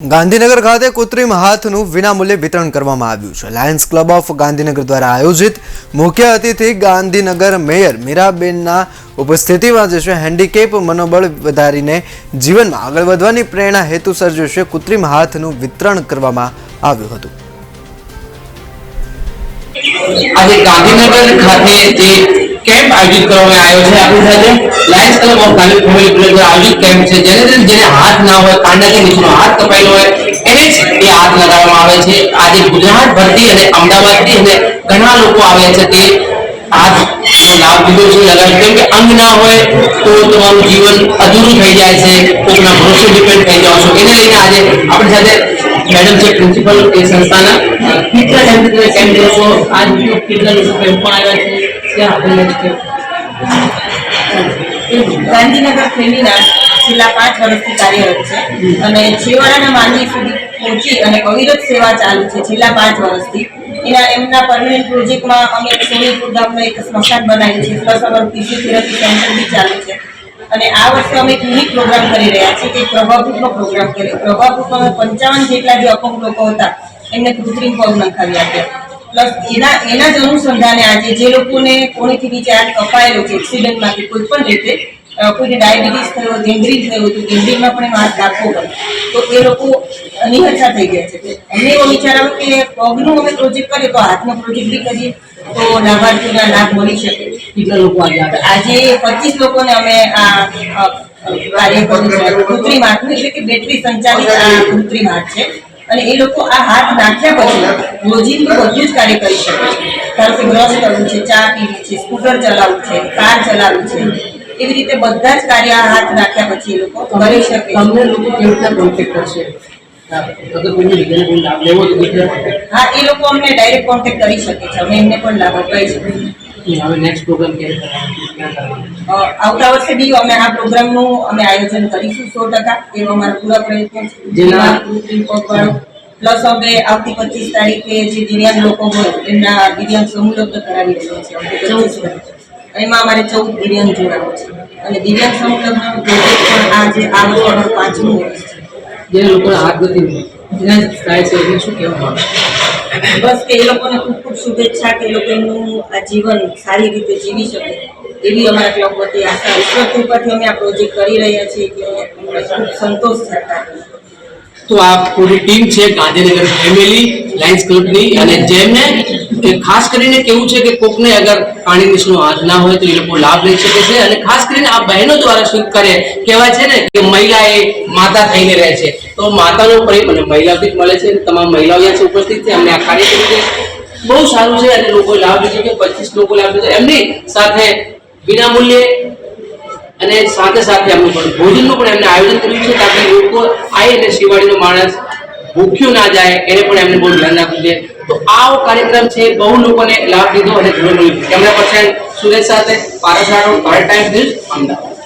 ગાંધીનગર ખાતે કૃત્રિમ હાથનું વિનામૂલ્યે વિતરણ કરવામાં આવ્યું છે. લાયન્સ ક્લબ ઓફ ગાંધીનગર દ્વારા આયોજિત મુખ્ય અતિથિ ગાંધીનગર મેયર મીરાબેનના ઉપસ્થિતિમાં જે છે. હેન્ડીકેપ મનોબળ વધારીને જીવનમાં આગળ વધવાની પ્રેરણા હેતુસર જે છે. કૃત્રિમ હાથનું વિતરણ કરવામાં આવ્યું હતું. આજે ગાંધીનગર ખાતે જે કેમ્પ આયોજિત કરવામાં આવ્યો છે. આપણી સાથે Lions Club of Gandhi family દ્વારા આયોજિત કેમ્પ છે, જેને જેને હાથ ના હોય કાંડા નીચેનો હાથ કપાયેલો હોય, એને જ એ હાથ લગાવવામાં આવે છે. આજે ગુજરાત ભરતી અને અમદાવાદથી અને ઘણા લોકો આવે છે તે હાથ લાભ લીધો છે. લગાવ્યો કેમ કે અંગ ના હોય, તો તમારું જીવન અધૂરું થઈ જાય છે. કોઈના ભરોસે ડિપેન્ડ થઈ જાઓ છો. એને લઈને આજે આપણી સાથે મેડમ છે પ્રિન્સિપલ એ સંસ્થાના કેટલા કેમ્પ છો આજ કેટલા કેમ્પ પણ આવ્યા છે. ગાંધીનગર ફેમિના છેલ્લા પાંચ વર્ષથી કાર્યરત છે. અને છેવાડાના માનવી સુધી પહોંચી અને અવિરત સેવા ચાલુ છે છેલ્લા પાંચ વર્ષથી. એના, એમના પરમનન્ટ પ્રોજેક્ટમાં અમે સોનીપુર ગામમાં એક સ્મશાન બનાવ્યું છે. પ્લસ અમારું ફિઝિયોથેરાપી સેન્ટર બી ચાલુ છે. અને આ વર્ષે અમે એક યુનિક પ્રોગ્રામ કરી રહ્યા છીએ કે પ્રભાપુરનો પ્રોગ્રામ કર્યો અમે પંચાવન જેટલા જે અપંગ લોકો હતા, એમને કૃત્રિમ પગ નખાવી આપ્યા. પ્લસ એના એના જ અનુસંધાને આજે જે લોકોને કોણીથી નીચે હાથ કપાયેલો છે એક્સિડન્ટમાં કે કોઈ પણ રીતે કોઈને ડાયાબિટીસ થયો ગેંગ્રીન થયું તો ગેંગ્રીનમાં પણ એનો હાથ રાખવો પડે. તો એ લોકો નિહત્થા થઈ ગયા છે. અમને એવો વિચાર આવ્યો કે પગનું અમે પ્રોજેક્ટ કરીએ તો હાથનો પ્રોજેક્ટ બી કરીએ તો લાભાર્થીઓના લાભ મળી શકે. કેટલા લોકો આજે પચીસ લોકોને અમે આ કાર્ય કર્યું છે. કૃત્રિમ હાથનું એટલે કે બેટરી સંચાલિત આ કૃત્રિમ હાથ છે. અને એ લોકો આ હાથ નાખ્યા પછી રોજિંદુ બધું જ કાર્ય કરી શકે છે. ધારો કે બ્રશ કરવું છે ચા પીવી છે સ્કૂટર ચલાવવું છે કાર ચલાવવું છે. એવી રીતે બધા જ કાર્ય આ હાથ નાખ્યા પછી એ લોકો કરી શકે તમને લોકો કેવી રીતના કોન્ટેક્ટ કરશે? હા એ લોકો અમને ડાયરેક્ટ કોન્ટેક્ટ કરી શકે છે. અમે એમને પણ લાભ અપાઈ શકીએ. હવે નેક્સ્ટ પ્રોગ્રામ ક્યારે કરવાનો? આવતા વર્ષે બી અમે આ પ્રોગ્રામનું અમે આયોજન કરીશું સો ટકા એવો અમારો પૂરા પ્રયત્ન છે. જેમાં પ્લસ અમે આવતી પચીસ તારીખે જે દિવ્યાંગ લોકો હોય એમના દિવ્યાંગ સમૂહ લગ્ન કરાવી રહ્યા છે આવતી 25 એમાં અમારે ચૌદ દિવ્યાંગ જોડાવો છે. અને દિવ્યાંગ સમૂહ પ્રોજેક્ટ પણ આ જે આ વર્ષનું પાંચમું વર્ષ છે. જે લોકોના હાથ ગતિ થાય છે એને શું કહેવા માંગે? બસ કે એ લોકોને ખૂબ ખૂબ શુભેચ્છા કે એ લોકો એમનું આ જીવન સારી રીતે જીવી શકે. એવી અમારા ક્લબ વતી આશા ઈશ્વર કૃપાથી અમે આ પ્રોજેક્ટ કરી રહ્યા છીએ કે અમને ખૂબ સંતોષ થતા. તો આ પૂરી ટીમ છે ગાંધીનગર ફેમિલી લાયન્સ ક્લબની અને જેમને એ ખાસ કરીને કેવું છે કે કોકને અગર પાણી નીચનો હાથ ના હોય તો એ લોકો લાભ લઈ શકે છે અને ખાસ કરીને આ બહેનો દ્વારા સ્વીકારે કરે કહેવાય છે ને કે મહિલા એ માતા થઈને રહે છે. તો માતાનો પ્રેમ અને મહિલાથી મળે છે. તમામ મહિલાઓ અહીંયા ઉપસ્થિત છે. અમને આ કાર્યક્રમ છે. બહુ સારું છે અને લોકો લાભ લીધો કે પચીસ લોકો લાભ લીધો એમની સાથે વિના મૂલ્યે અને સાથે સાથે એમનું પણ ભોજનનું પણ એમને આયોજન કર્યું છે તાકી લોકો આવી અને શિવાળીનો માણસ ભૂખ્યો ના જાય, એને પણ એમને બહુ ધ્યાન રાખવું છે તો આવો કાર્યક્રમ છે, બહુ લોકોને લાભ લીધો અને જોઈ મળ્યું કેમેરા પર્સન સુરેશ સાથે પારસ રાઠોડ, ભારત ટાઈમ્સ ન્યૂઝ અમદાવાદ.